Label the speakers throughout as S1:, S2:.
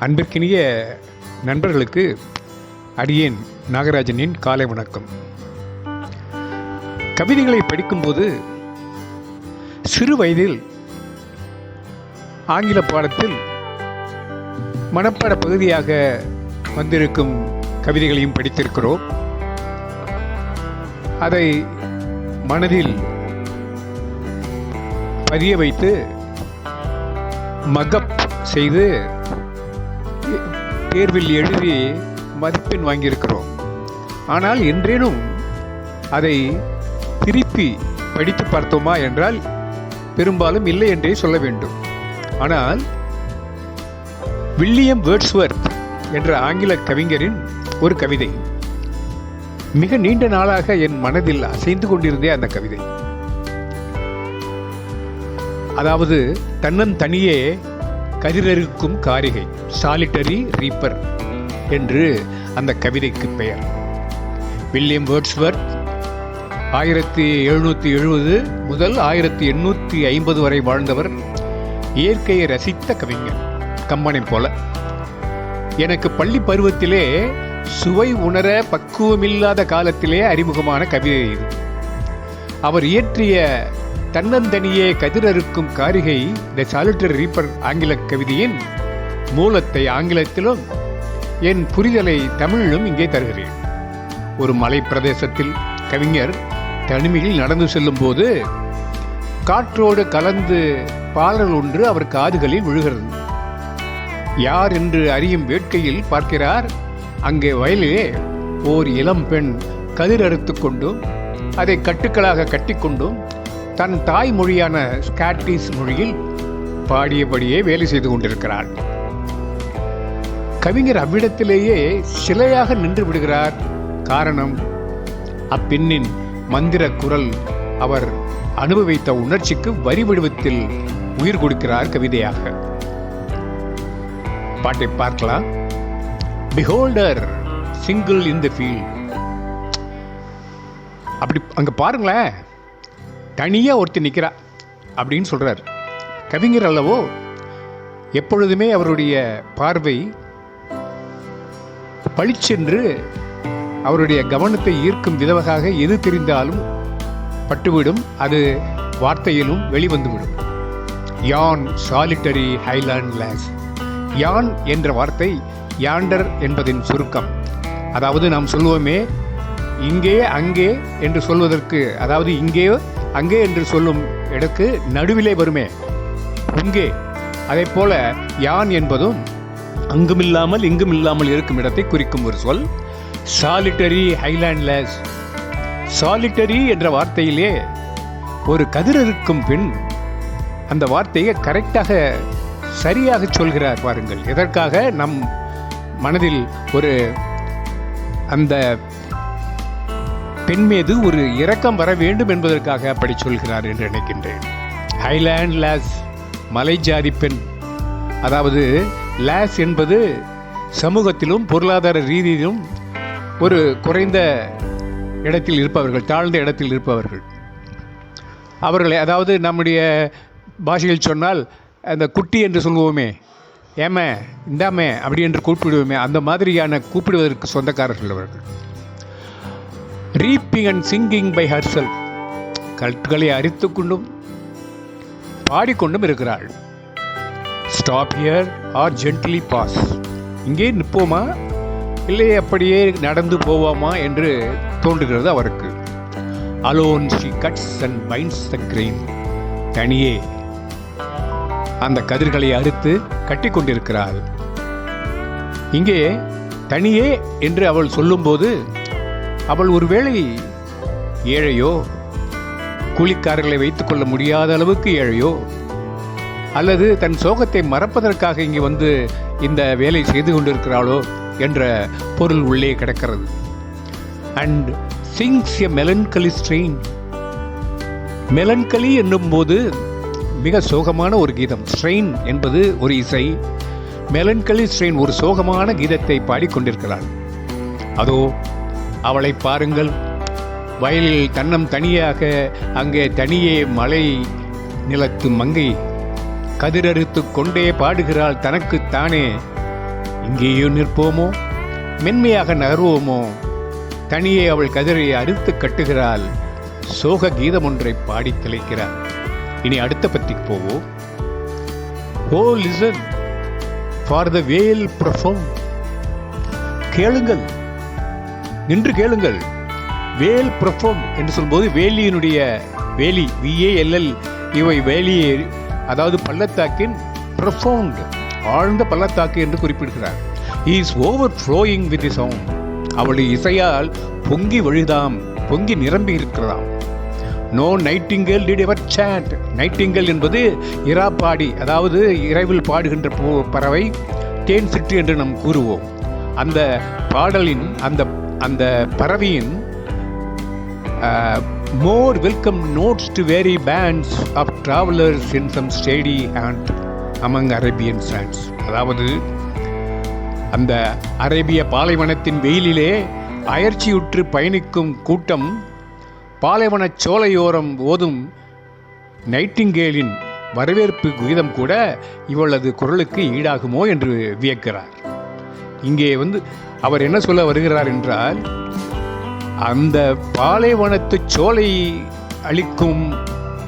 S1: அன்பிற்கினிய நண்பர்களுக்கு அடியேன் நாகராஜனின் காலை வணக்கம். கவிதைகளை படிக்கும்போது சிறு வயதில் ஆங்கில பாடத்தில் மனப்பாட பகுதியாக வந்திருக்கும் கவிதைகளையும் படித்திருக்கிறோம். அதை மனதில் பதிய வைத்து மக்கப் செய்து தேர்வில் எழுதி மதிப்பெண் வாங்கியிருக்கிறோம். ஆனால் என்றேனும் அதை திருப்பி படித்து பார்த்தோமா என்றால் பெரும்பாலும் இல்லை என்றே சொல்ல வேண்டும். ஆனால் வில்லியம் வேர்ட்ஸ்வர்த் என்ற ஆங்கில கவிஞரின் ஒரு கவிதை. மிக நீண்ட நாளாக என் மனதில் அசைந்து கொண்டிருந்தே அந்த கவிதை. அதாவது தன்னன் தனியே கதிரறுக்கும் காரிகை சாலிட்டரி ரீப்பர் என்று அந்த கவிதைக்கு பெயர். வில்லியம் வேர்ட்ஸ்வர்த் ஆயிரத்தி எழுநூற்றி எழுபது முதல் ஆயிரத்தி எண்ணூற்றி ஐம்பது வரை வாழ்ந்தவர் இயற்கையை ரசித்த கவிஞர் கம்பனை போல. எனக்கு பள்ளி பருவத்திலே சுவை உணர பக்குவமில்லாத காலத்திலே அறிமுகமான கவிதை இது. அவர் இயற்றிய தன்னந்தனியே கதிரறுக்கும் காரிகை த சாலிட்டரி ரீப்பர் ஆங்கில கவிதையின் மூலத்தை ஆங்கிலத்திலும் என் புரிதலை தமிழிலும் இங்கே தருகிறேன். ஒரு மலை பிரதேசத்தில் கவிஞர் தனிமையில் நடந்து செல்லும்போது காற்றோடு கலந்து பாடல் ஒன்று அவர் காதுகளில் விழுகிறது. யார் என்று அறியும் வேட்கையில் பார்க்கிறார் அங்கே வயலிலே ஓர் இளம் பெண் கதிர் அறுத்து கொண்டும் அதை கட்டுக்களாக கட்டிக்கொண்டும் தன் தாய் மொழியான ஸ்காட்டிஷ் மொழியில் பாடியபடியே வேலை செய்து கொண்டிருக்கிறார். கவிஞர் அவ்விடத்திலேயே சிலையாக நின்று விடுகிறார். காரணம் அப்பெண்ணின் மந்திர குரல் அவர் அனுபவித்த உணர்ச்சிக்கு வரி வடிவத்தில் உயிர் கொடுக்கிறார் கவிதையாக. பாட்டை பார்க்கலாம். Behold her single in the field அப்படி அங்க பாருங்களேன். தனியாக ஒருத்தர் நிற்கிறா அப்படின்னு சொல்கிறார் கவிஞர் அல்லவோ எப்பொழுதுமே அவருடைய பார்வை பளிச்சென்று அவருடைய கவனத்தை ஈர்க்கும் விதமாக எது தெரிந்தாலும் பட்டுவிடும் அது வார்த்தையிலும் வெளிவந்துவிடும். யான் சாலிட்டரி ஹைலாண்ட் லேஸ் யான் என்ற வார்த்தை யாண்டர் என்பதின் சுருக்கம். அதாவது நாம் சொல்லுவோமே இங்கே அங்கே என்று சொல்வதற்கு அதாவது இங்கே அங்கே என்று சொல்லும் இடக்கு நடுவிலே வருமே. இங்கே. அதே போல யான் என்பதும் அங்குமில்லாமல் இங்குமில்லாமல் இருக்கும் இடத்தை குறிக்கும் ஒரு சொல். சாலிட்டரி ஹைலாண்ட்லெஸ் சாலிட்டரி என்ற வார்த்தையிலே ஒரு கதிர் இருக்கும் பெண் அந்த வார்த்தையை கரெக்டாக சரியாக சொல்கிறார் பாருங்கள். எதற்காக? நம் மனதில் ஒரு அந்த பெண் மீது ஒரு இரக்கம் வர வேண்டும் என்பதற்காக அப்படி சொல்கிறார் என்று நினைக்கின்றேன். ஹைலேண்ட் லாஸ் மலை ஜாதி பெண். அதாவது லாஸ் என்பது சமூகத்திலும் பொருளாதார ரீதியிலும் ஒரு குறைந்த இடத்தில் இருப்பவர்கள் தாழ்ந்த இடத்தில் இருப்பவர்கள். அவர்களை அதாவது நம்முடைய பாஷையில் சொன்னால் அந்த குட்டி என்று சொல்லுவோமே ஏமே இந்தாமே அப்படி என்று கூப்பிடுவோமே அந்த மாதிரியான கூப்பிடுவதற்கு சொந்தக்காரர்கள் அவர்கள். Reaping and singing by herself கல்ட்டுகளை அரித்து கொண்டும் பாடிக்கொண்டும் இருக்கிறாள். Stop here or gently pass இங்கே நிற்போமா? இல்லை அப்படியே நடந்து போவோமா என்று தோன்றுகிறது அவருக்கு. Alone she cuts and binds the grain தனியே அந்த கதிர்களை அறுத்து கட்டி கொண்டிருக்கிறாள். இங்கே தனியே என்று அவள் சொல்லும்போது அவள் ஒருவேளை ஏழையோ? கூலிக்காரர்களை வைத்துக்கொள்ள முடியாத அளவுக்கு ஏழையோ? அல்லது தன் சோகத்தை மறப்பதற்காக இங்கே வந்து இந்த வேலை செய்து கொண்டிருக்கிறாளோ? என்ற பொருள் உள்ளே கிடக்கிறது. And sings a melancholy strain melancholy என்னும்போது மிக சோகமான ஒரு கீதம். ஸ்ட்ரெயின் என்பது ஒரு இசை. மெலன்கலி ஸ்ட்ரெயின் ஒரு சோகமான கீதத்தை பாடிக்கொண்டிருக்கிறாள். அதோ அவளை பாருங்கள். வயலில் தன்னம் தனியாக அங்கே தனியே மலை நிலத்து மங்கை. கதிரறுத்து கொண்டே பாடுகிறாள் தனக்குத்தானே இங்கேயோ நிற்போமோ? மென்மையாக நகர்வோமோ? தனியே அவள் கதிரை அறுத்து கட்டுகிறாள். சோக கீதம் ஒன்றை பாடி கிளைக்கிறார் இனி அடுத்த பத்திக்கு போவோம். ஓ லிசன்! ஃபார் த வேல் ப்ரொஃபோம் கேளுங்கள்! நின்று கேளுங்கள். வேல் ப்ரொஃபோம் என்று சொல்லும்போது வேலியினுடைய வேலி விஏஎல்எல் இவை வேலியை அதாவது பள்ளத்தாக்கின் ப்ரொஃபவுண்ட் ஆழ்ந்த பள்ளத்தாக்கு என்று குறிப்பிடுகிறார். Is overflowing with the sound அவளுடைய இசையால் பொங்கி வழுதாம் பொங்கி நிரம்பி இருக்கிறதாம். No nightingale did ever chant nightingale என்பது இராப்பாடி அதாவது இரவில் பாடுகின்ற பூ பறவை தேன் சிற்று என்று நாம் கூறுவோம். அந்த பாடலின் அந்த அந்த பறவையின் more welcome notes to weary bands of travellers in some shady haunt among Arabian sands அதாவது அந்த அரேபிய பாலைவனத்தின் வெயிலிலே அயற்சியுற்று பயணிக்கும் கூட்டம் பாலைவனச் சோலையோரம் ஓதும் நைட்டிங்கேலின் வரவேற்பு கீதம் கூட இவளது குரலுக்கு ஈடாகுமோ என்று வியக்கிறார். இங்கே வந்து அவர் என்ன சொல்ல வருகிறார் என்றால் அந்த பாலைவனத்து சோலை அளிக்கும்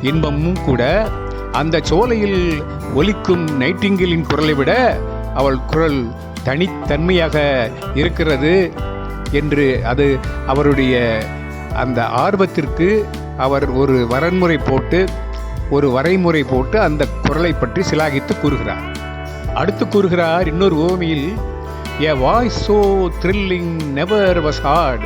S1: இன்பமும் கூட அந்த சோலையில் ஒலிக்கும் நைட்டிங்கிலின் குரலை விட அவள் குரல் தனித்தன்மையாக இருக்கிறது என்று அது அவருடைய அந்த ஆர்வத்திற்கு அவர் ஒரு வரன்முறை போட்டு ஒரு வரைமுறை போட்டு அந்த குரலை பற்றி சிலாகித்து கூறுகிறார். அடுத்து கூறுகிறார் இன்னொரு ஓமையில் a voice so thrilling never was heard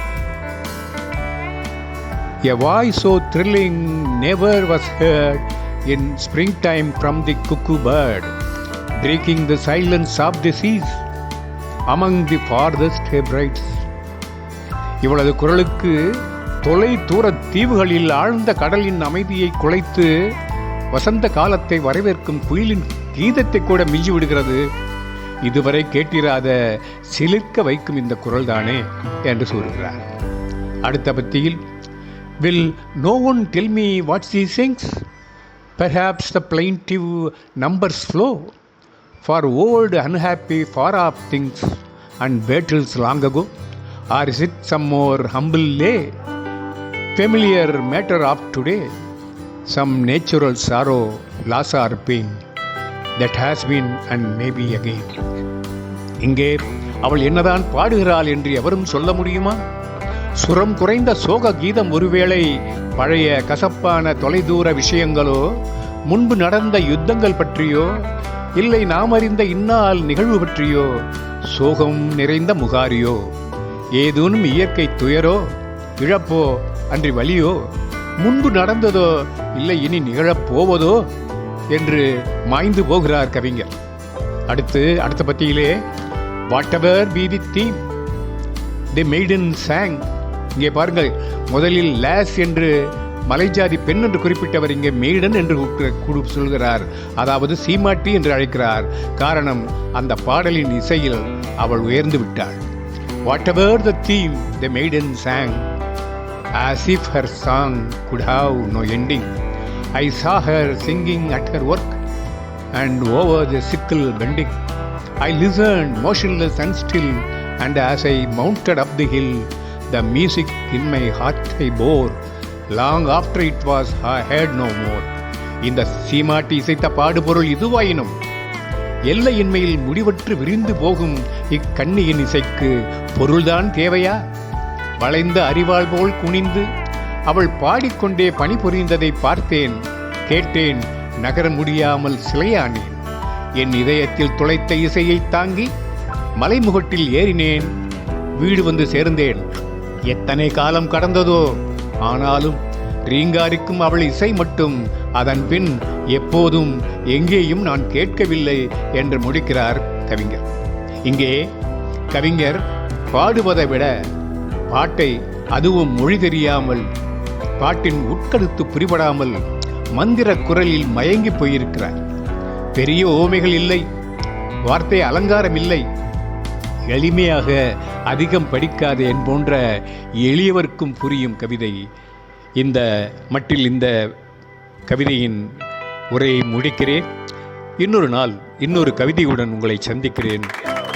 S1: a voice so thrilling never was heard in springtime from the cuckoo bird, breaking the silence of the seas among the farthest Hebrides. இவளது குரலுக்கு தொலை தூர தீவுகளில் ஆழ்ந்த கடலின் அமைதியை குலைத்து வசந்த காலத்தை வரவேற்கும் குயிலின் கீதத்தை கூட மிஞ்சி விடுகிறது இதுவரை கேட்டிராத சிலிர்க்க வைக்கும் இந்த குரல்தானே என்று சொல்கிறார். அடுத்த பத்தியில் will no one tell me what she sings perhaps the plaintive numbers flow for old unhappy far off things and battles long ago or is it some more humble lay familiar matter of today some natural sorrow loss or pain that has been and maybe again இங்கே அவள் என்னதான் பாடுகிறாள் என்று எவரும் சொல்ல முடியுமா? சுரம் குறைந்த சோக கீதம் ஒருவேளை பழைய கசப்பான தொலைதூர விஷயங்களோ முன்பு நடந்த யுத்தங்கள் பற்றியோ இல்லை நாம் அறிந்த இன்னால் நிகழ்வு பற்றியோ சோகம் நிறைந்த முகாரியோ ஏதேனும் இயற்கை துயரோ இழப்போ அன்றி வலியோ முன்பு நடந்ததோ இல்லை இனி நிகழப் போவதோ என்று மாய்ந்து போகிறார் கவிஞர். அடுத்து அடுத்த பத்தியிலே whatever be the theme the maiden sang. இங்கே பாருங்கள் முதலில் லேஸ் என்று மலைஜாதி பெண் என்று குறிப்பிட்டவர் இங்கே மெய்டன் என்று கூப்பிட்டு- சொல்கிறார். அதாவது சீமாட்டி என்று அழைக்கிறார். காரணம் அந்த பாடலின் இசையில் அவள் உயர்ந்து விட்டாள். Whatever the theme the maiden sang as if her song could have no ending. I saw her singing at her work and over the sickle bending. I listened motionless and still, and as I mounted up the hill, the music in my heart I bore. Long after it was I heard no more. இந்த சீமாட்டி இசைத்த பாடுபொருள் இதுவாயினும் எல்லையின்மையில் முடிவற்று விரிந்து போகும் இக்கண்ணியின் இசைக்கு பொருள்தான் தேவையா வளைந்த அறிவாள் போல் குனிந்து அவள் பாடிக்கொண்டே பணிபுரிந்ததை பார்த்தேன். கேட்டேன் நகர முடியாமல் சிலையானேன். என் இதயத்தில் துளைத்த இசையை தாங்கி மலைமுகட்டில் ஏறினேன். வீடு வந்து சேர்ந்தேன். எத்தனை காலம் கடந்ததோ? ஆனாலும் ரீங்காரிக்கும் அவள் இசை மட்டும். அதன் பின் எப்போதும் எங்கேயும் நான் கேட்கவில்லை என்று முடிக்கிறார் கவிஞர். இங்கே கவிஞர் பாடுவதை விட பாட்டை அதுவும் மொழி தெரியாமல் பாட்டின் உட்கருத்து புரிபடாமல் மந்திர குரலில் மயங்கி போயிருக்கிறார் பெரிய ஓமைகள் இல்லை வார்த்தை அலங்காரம் இல்லை. எளிமையாக அதிகம் படிக்காத என் போன்ற எளியவர்க்கும் புரியும் கவிதை. இந்த மட்டில் இந்த கவிதையின் உரையை முடிக்கிறேன். இன்னொரு நாள் இன்னொரு கவிதையுடன் உங்களை சந்திக்கிறேன்.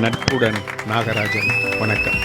S1: நட்புடன் நாகராஜன் வணக்கம்.